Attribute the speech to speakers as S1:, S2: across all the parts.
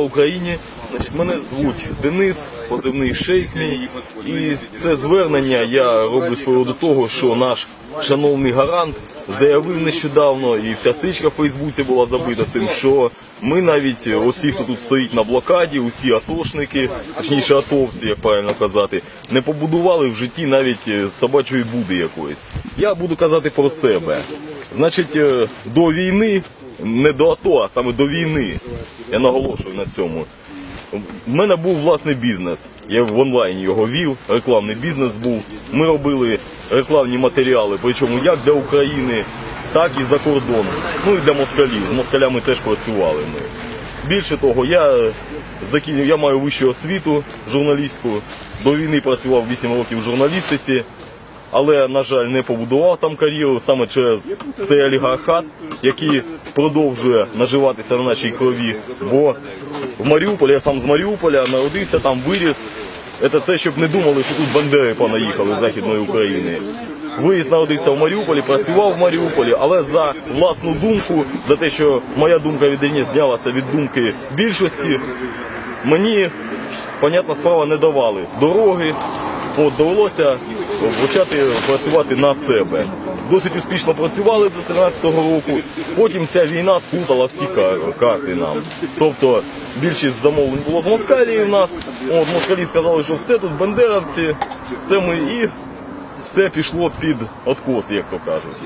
S1: Україні. Значить, мене звуть Денис, позивний шейк мій. І це звернення я роблю з приводу того, що наш шановний гарант заявив нещодавно, і вся стрічка в Фейсбуці була забита цим, що ми навіть оці, хто тут стоїть на блокаді, усі атошники, точніше атовці, як правильно казати, не побудували в житті навіть е, собачої буди якоїсь. Я буду казати про себе. Значить, е, до війни, не до АТО, а саме до війни. Я наголошую на цьому. У мене був власний бізнес. Я в онлайні його вів, рекламний бізнес був. Ми робили рекламні матеріали, причому як для України, так і за кордоном. Ну і для москалів. З москалями теж працювали ми. Більше того, я закінчив, я маю вищу освіту журналістську. До війни працював 8 років в журналістиці, але, на жаль, не побудував там кар'єру саме через цей олігархат, який продовжує наживатися на нашій крові. Бо в Маріуполі, я сам з Маріуполя, народився там, виріс. Це це, щоб не думали, що тут бандери понаїхали з Західної України. Виїзд народився в Маріуполі, працював в Маріуполі, але за власну думку, за те, що моя думка від знялася від думки більшості, мені, понятна справа, не давали дороги. От, довелося почати працювати на себе. Досить успішно працювали до 13-го року. Потім ця війна сплутала всі карти нам. Тобто більшість замовлень було з Москалії в нас. От москалі сказали, що все тут бандеровці, все ми і все пішло під откос, як то кажуть.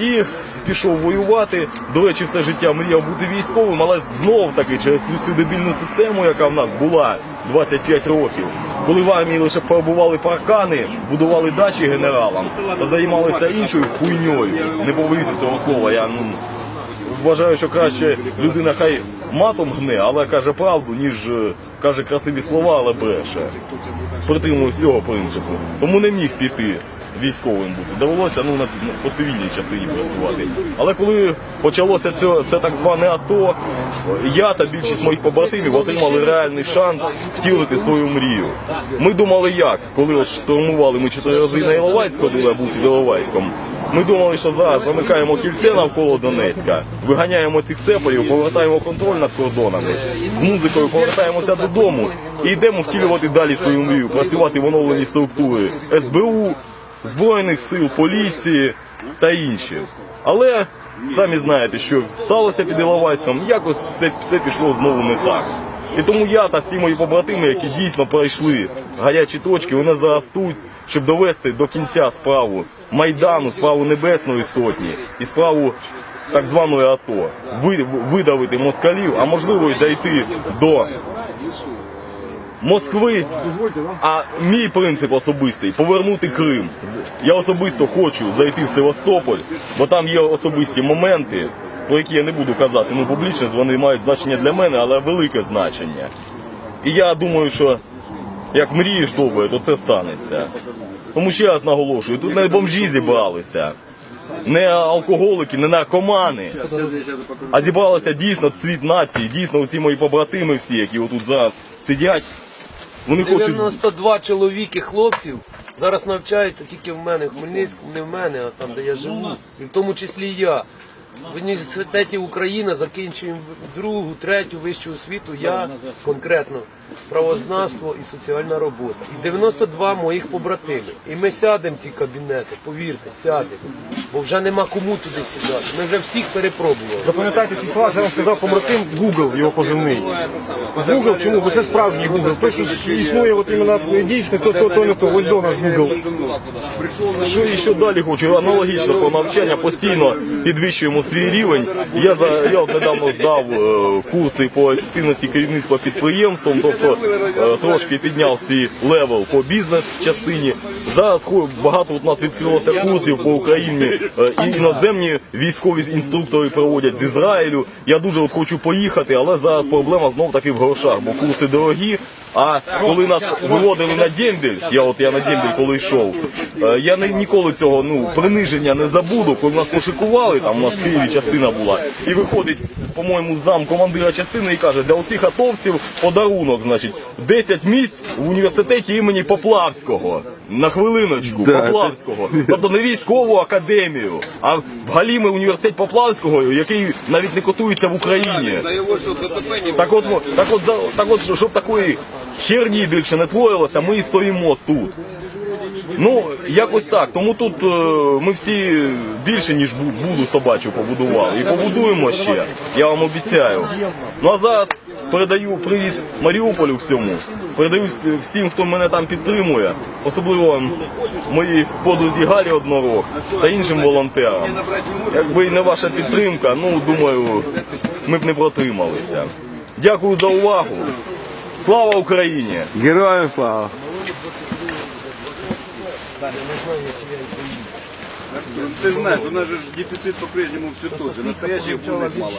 S1: І пішов воювати. До речі, все життя мріяв бути військовим, але знов таки через цю дебільну систему, яка в нас була 25 років, коли в армії лише перебували паркани, будували дачі генералам та займалися іншою хуйньою. Не побоюся цього слова. Я ну вважаю, що краще людина хай матом гне, але каже правду, ніж е, каже красиві слова, але бреше. Притримуюсь цього принципу. Тому не міг піти військовим бути. Довелося ну, на, по цивільній частині працювати. Але коли почалося це, це так зване АТО, я та більшість моїх побратимів отримали реальний шанс втілити свою мрію. Ми думали як, коли от штурмували ми чотири рази на Іловайськ ходили, а був під Іловайськом. Ми думали, що зараз замикаємо кільце навколо Донецька, виганяємо цих сепарів, повертаємо контроль над кордонами, з музикою повертаємося додому і йдемо втілювати далі свою мрію, працювати в оновленій структури СБУ, Збройних сил, поліції та інші. Але самі знаєте, що сталося під Іловайськом, якось все, все пішло знову не так. І тому я та всі мої побратими, які дійсно пройшли гарячі точки, вони зараз тут, щоб довести до кінця справу Майдану, справу Небесної Сотні і справу так званої АТО. Ви- видавити москалів, а можливо й дійти до Москви. А мій принцип особистий повернути Крим. Я особисто хочу зайти в Севастополь, бо там є особисті моменти, про які я не буду казати. Ну публічно вони мають значення для мене, але велике значення. І я думаю, що як мрієш добре, то це станеться. Тому ще раз наголошую, тут не бомжі зібралися, не алкоголики, не наркомани. А зібралося дійсно цвіт нації, дійсно оці мої побратими всі, які отут зараз сидять. Вони хочуть
S2: 92 чоловіки хлопців зараз навчаються тільки в мене, в Хмельницькому, не в мене, а там, де я живу. І в тому числі я. В університеті Україна закінчуємо другу, третю вищу освіту. Я конкретно правознавство і соціальна робота. І 92 моїх побратими. І ми сядемо в ці кабінети, повірте, сядемо. Бо вже нема кому туди сідати. Ми вже всіх перепробували.
S3: Запам'ятайте ці слова, це вам сказав побратим Google, його позивний. Google, чому? Бо це справжній Google. Той, що існує от іменно дійсно, то, то, то не то. Ось до наш Google.
S1: Що і що далі хочу? Аналогічно по навчання постійно підвищуємо свій рівень. Я за я недавно здав е, курси по ефективності керівництва підприємством, тобто е, трошки підняв свій левел по бізнес частині. Зараз багато у нас відкрилося курсів по Україні. е, і іноземні військові інструктори проводять з Ізраїлю. Я дуже от хочу поїхати, але зараз проблема знов таки в грошах, бо курси дорогі. А коли нас виводили на дембель, я от я на дембель коли йшов, я не, ніколи цього ну приниження не забуду. Коли нас пошикували, там у нас Києві частина була. І виходить, по-моєму, зам командира частини і каже, для оцих атовців подарунок, значить, 10 місць в університеті імені Поплавського. На хвилиночку, Поплавського. Тобто не військову академію, а в Галіми університет Поплавського, який навіть не котується в Україні. Так от, так от, за- так от, щоб такої херні більше не творилося, ми і стоїмо тут. Ну, якось так. Тому тут е, ми всі більше, ніж буду собачу побудували. І побудуємо ще, я вам обіцяю. Ну а зараз передаю привіт Маріуполю всьому. Передаю всім, хто мене там підтримує, особливо моїй подрузі Галі Однорог та іншим волонтерам. Якби не ваша підтримка, ну думаю, ми б не протрималися. Дякую за увагу. Слава Україні!
S4: Героям слава!
S5: Ты знаешь, у нас же дефицит по-прежнему все тот же. Настоящих булок мало.